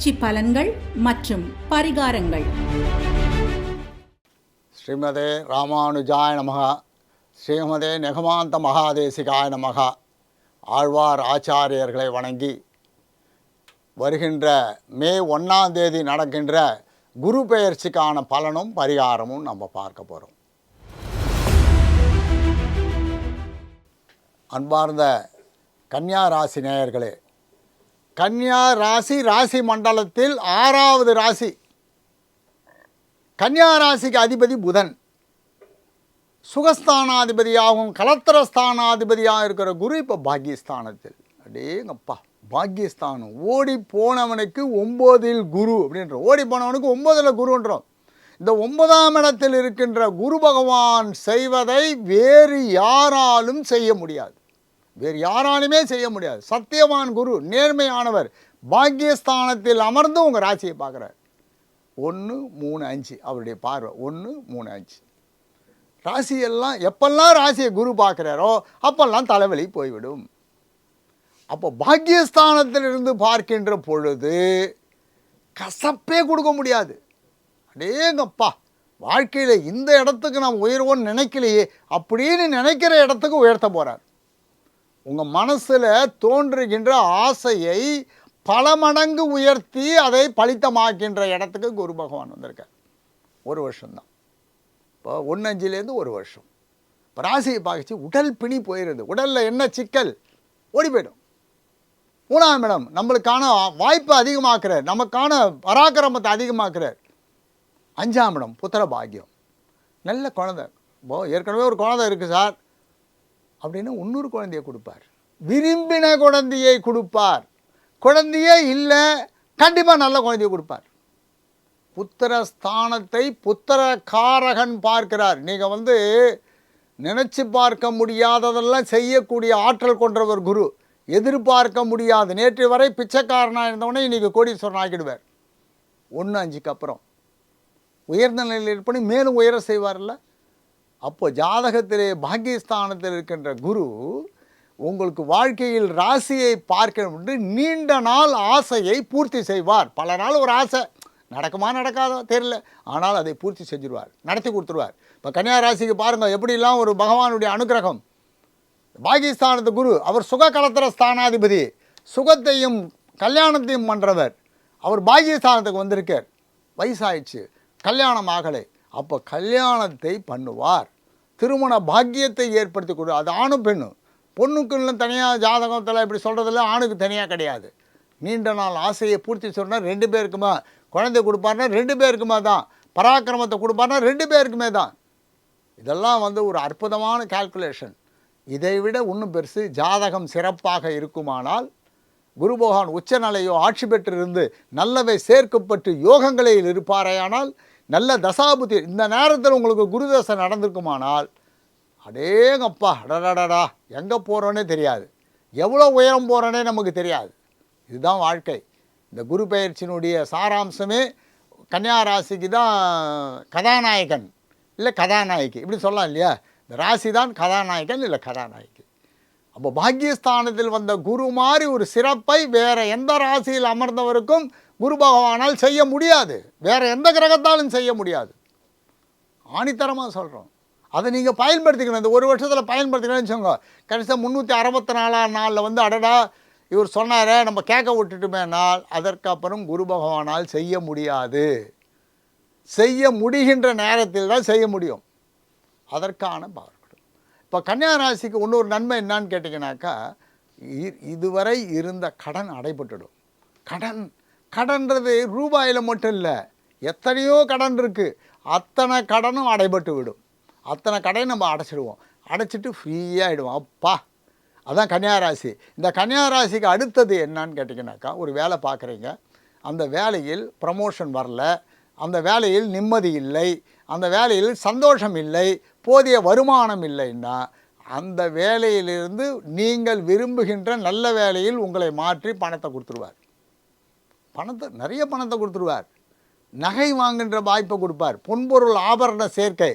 பயிற்சி பலன்கள் மற்றும் பரிகாரங்கள். ஸ்ரீமதே ராமானுஜாய நமகா ஸ்ரீமதே நெகமாந்த மகாதேசிகாய நமகா ஆழ்வார் ஆச்சாரியர்களை வணங்கி வருகின்ற மே ஒன்றாம் தேதி நடக்கின்ற குரு பெயர்ச்சிக்கான பலனும் பரிகாரமும் நம்ம பார்க்க போகிறோம் அன்பார்ந்த கன்னியா ராசி நேயர்களே கன்னியா ராசி ராசி மண்டலத்தில் ஆறாவது ராசி. கன்னியா ராசிக்கு அதிபதி புதன். சுகஸ்தானாதிபதியாகவும் கலத்திரஸ்தானாதிபதியாக இருக்கிற குரு இப்போ பாக்கியஸ்தானத்தில். அடேங்கப்பா பாக்கியஸ்தானம். ஓடி போனவனுக்கு ஒம்போதில் குரு அப்படின்ற ஓடி போனவனுக்கு ஒம்போதில் குருன்றோம். இந்த ஒன்பதாம் இடத்தில் இருக்கின்ற குரு பகவான் செய்வதை வேறு யாராலும் செய்ய முடியாது. வேறு யாராலுமே செய்ய முடியாது. சத்தியவான் குரு நேர்மையானவர் பாக்கியஸ்தானத்தில் அமர்ந்து உங்கள் ராசியை பார்க்குறார். ஒன்று மூணு அஞ்சு. அவருடைய பார்வை ஒன்று மூணு அஞ்சு. ராசியெல்லாம் எப்பெல்லாம் ராசியை குரு பார்க்குறாரோ அப்பெல்லாம் தலைவலி போய்விடும். அப்போ பாக்கியஸ்தானத்திலிருந்து பார்க்கின்ற பொழுது கசப்பே கொடுக்க முடியாது. அடேங்கப்பா வாழ்க்கையில் இந்த இடத்துக்கு நாம் உயர்வோன்னு நினைக்கலையே அப்படின்னு நினைக்கிற இடத்துக்கு உயர்த்த போகிறார் உங்கள் மனசில் தோன்றுகின்ற ஆசையை பல மடங்கு உயர்த்தி அதை பலித்தமாக்கின்ற இடத்துக்கு குரு பகவான் வந்திருக்கார். ஒரு வருஷம்தான். இப்போ ஒன்னஞ்சிலேருந்து அஞ்சுலேருந்து ஒரு வருஷம். இப்போ ராசியை பார்க்கச்சு உடல் பிணி போயிடுது உடலில் என்ன சிக்கல்? ஓடி போயிடும். மூணாம் இடம் நம்மளுக்கான வாய்ப்பு அதிகமாக்குறார். நமக்கான பராக்கிரமத்தை அதிகமாக்குறார். அஞ்சாம் இடம் புத்திர பாக்கியம். நல்ல குழந்தை. இப்போ ஏற்கனவே ஒரு குழந்தை இருக்குது சார். அப்படின்னு இன்னொரு குழந்தையை கொடுப்பார். விரும்பின குழந்தையை கொடுப்பார். குழந்தையே இல்லை கண்டிப்பாக நல்ல குழந்தையை கொடுப்பார். புத்திர ஸ்தானத்தை புத்திர காரகன் பார்க்கிறார். நீங்கள் வந்து நினச்சி பார்க்க முடியாததெல்லாம் செய்யக்கூடிய ஆற்றல் கொண்டவர் குரு. எதிர்பார்க்க முடியாது. நேற்று வரை பிச்சைக்காரனாக இருந்தவனே இன்றைக்கி கோடீஸ்வரன் ஆக்கிடுவார் ஒன்று அஞ்சுக்கு அப்புறம். உயர்ந்த நிலையில் இருப்பனி மேலும் உயர செய்வார்ல? அப்போ ஜாதகத்திலே பாக்கியஸ்தானத்தில் இருக்கின்ற குரு உங்களுக்கு வாழ்க்கையில் ராசியை பார்க்கணும் என்று நீண்ட நாள் ஆசையை பூர்த்தி செய்வார். பல நாள் ஒரு ஆசை நடக்குமா நடக்காதோ தெரியல. ஆனால் அதை பூர்த்தி செஞ்சிருவார் நடத்தி கொடுத்துருவார். இப்போ கன்னியா ராசிக்கு பாருங்கள் எப்படிலாம் ஒரு பகவானுடைய அனுகிரகம். பாகிஸ்தானத்து குரு அவர் சுக கலத்திர ஸ்தானாதிபதி சுகத்தையும் கல்யாணத்தையும் பண்ணுறவர் அவர் பாகிஸ்தானத்துக்கு வந்திருக்கார். வயசாயிடுச்சு கல்யாணம் ஆகலை. அப்போ கல்யாணத்தை பண்ணுவார். திருமண பாக்கியத்தை ஏற்படுத்தி கொடு அது ஆணும் பெண்ணும். பொண்ணுக்குள்ள தனியாக ஜாதகத்தில் இப்படி சொல்கிறதில்ல ஆணுக்கு தனியாக கிடையாது. நீண்ட நாள் ஆசையை பூர்த்தி சொன்னால் ரெண்டு பேருக்குமா? குழந்தை கொடுப்பாருன்னா ரெண்டு பேருக்குமே தான்? பராக்கிரமத்தை கொடுப்பாருன்னா ரெண்டு பேருக்குமே தான். இதெல்லாம் வந்து ஒரு அற்புதமான கால்குலேஷன் இதை விட இன்னும் பெருசு ஜாதகம் சிறப்பாக இருக்குமானால் குரு பகவான் உச்சநிலையோ ஆட்சி பெற்றிருந்து நல்லவை சேர்க்கப்பட்டு யோகங்களில் இருப்பாரேயானால் நல்ல தசாபுத்தி. இந்த நேரத்தில் உங்களுக்கு குரு தசை நடந்திருக்குமானால் அடேங்கப்பா அடடடடா எங்கே போகிறோன்னே தெரியாது. எவ்வளோ உயரம் போகிறோன்னே நமக்கு தெரியாது. இதுதான் வாழ்க்கை. இந்த குரு பயிற்சியினுடைய சாராம்சமே கன்னியா ராசிக்கு தான் கதாநாயகன் இல்லை கதாநாயகி. இப்படி சொல்லலாம் இல்லையா? இந்த ராசி தான் கதாநாயகன் இல்லை கதாநாயகி. அப்போ பாக்கியஸ்தானத்தில் வந்த குரு மாதிரி ஒரு சிறப்பை வேறு எந்த ராசியில் அமர்ந்தவருக்கும் குரு பகவானால் செய்ய முடியாது. வேறு எந்த கிரகத்தாலும் செய்ய முடியாது. ஆணித்தரமாக சொல்கிறோம் அதை நீங்கள் பயன்படுத்திக்கணும். இந்த ஒரு வருஷத்தில் பயன்படுத்திக்கணும்னு வச்சுக்கோங்க. கடைசியாக முந்நூற்றி அறுபத்தி நாலாம் நாளில் வந்து அடடா இவர் சொன்னாரே நம்ம கேட்க விட்டுட்டுமேனால் அதற்கப்புறம் குரு பகவானால் செய்ய முடியாது. செய்ய முடிகின்ற நேரத்தில் தான் செய்ய முடியும். அதற்கான பார்க்கணும் இப்போ கன்னியா ராசிக்கு இன்னொரு நன்மை என்னான்னு கேட்டிங்கனாக்கா இ- இதுவரை இருந்த கடன் அடைபட்டுடும். கடன் கடன்றது ரூபாயில் மட்டும் இல்லை. எத்தனையோ கடன் இருக்குது அத்தனை கடனும் அடைபட்டு விடும். அத்தனை கடையும் நம்ம அடைச்சிடுவோம். அடைச்சிட்டு ஃப்ரீயாகிடுவோம் அப்பா அதான் கன்னியாராசி. இந்த கன்னியாராசிக்கு அடுத்தது என்னன்னு கேட்டிங்கனாக்கா ஒரு வேலை பார்க்குறீங்க. அந்த வேலையில் ப்ரமோஷன் வரல. அந்த வேலையில் நிம்மதி இல்லை. அந்த வேலையில் சந்தோஷம் இல்லை. போதிய வருமானம் இல்லைன்னா அந்த வேலையிலிருந்து நீங்கள் விரும்புகின்ற நல்ல வேலையில் உங்களை மாற்றி பணத்தை கொடுத்துருவார். பணத்தை நிறைய பணத்தை கொடுத்துருவார். நகை வாங்குகின்ற வாய்ப்பை கொடுப்பார். பொன்பொருள் ஆபரண சேர்க்கை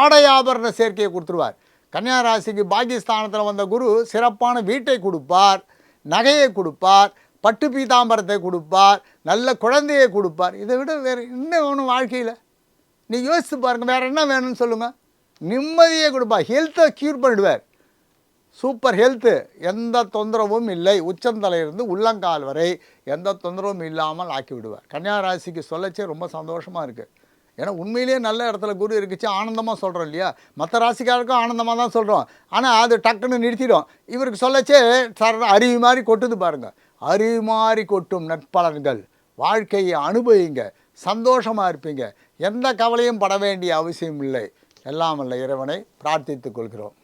ஆடை ஆபரண சேர்க்கையை கொடுத்துருவார். கன்னியா ராசிக்கு பாகிஸ்தானத்தில் வந்த குரு சிறப்பான வீட்டை கொடுப்பார் நகையை கொடுப்பார் பட்டு பீதாம்பரத்தை கொடுப்பார் நல்ல குழந்தையை கொடுப்பார். இதை விட வேறு இன்னும் வேணும் வாழ்க்கையில். நீ யோசித்து பாருங்கள் வேறு என்ன வேணும்னு சொல்லுங்கள் நிம்மதியை கொடுப்பார். ஹெல்த்தை க்யூர் பண்ணிடுவார். சூப்பர் ஹெல்த்து எந்த தொந்தரவும் இல்லை. உச்சந்தலையிலிருந்து உள்ளங்கால் வரை எந்த தொந்தரவும் இல்லாமல் ஆக்கிவிடுவார். கன்னியா ராசிக்கு சொல்லச்சே ரொம்ப சந்தோஷமாக இருக்குது ஏன்னா உண்மையிலேயே நல்ல இடத்துல குரு இருக்குச்சு ஆனந்தமாக சொல்கிறோம் இல்லையா? மற்ற ராசிக்காருக்கும் ஆனந்தமாக தான் சொல்கிறோம் ஆனால் அது டக்குன்னு நிறுத்திடும். இவருக்கு சொல்லச்சே சர அருவி மாதிரி கொட்டுது பாருங்கள் அருவி மாதிரி கொட்டும் நட்பலன்கள். வாழ்க்கையை அனுபவிங்க. சந்தோஷமாக இருப்பீங்க. எந்த கவலையும் பட வேண்டிய அவசியம் இல்லை. எல்லாம் இல்லை இறைவனை பிரார்த்தித்துக் கொள்கிறோம்.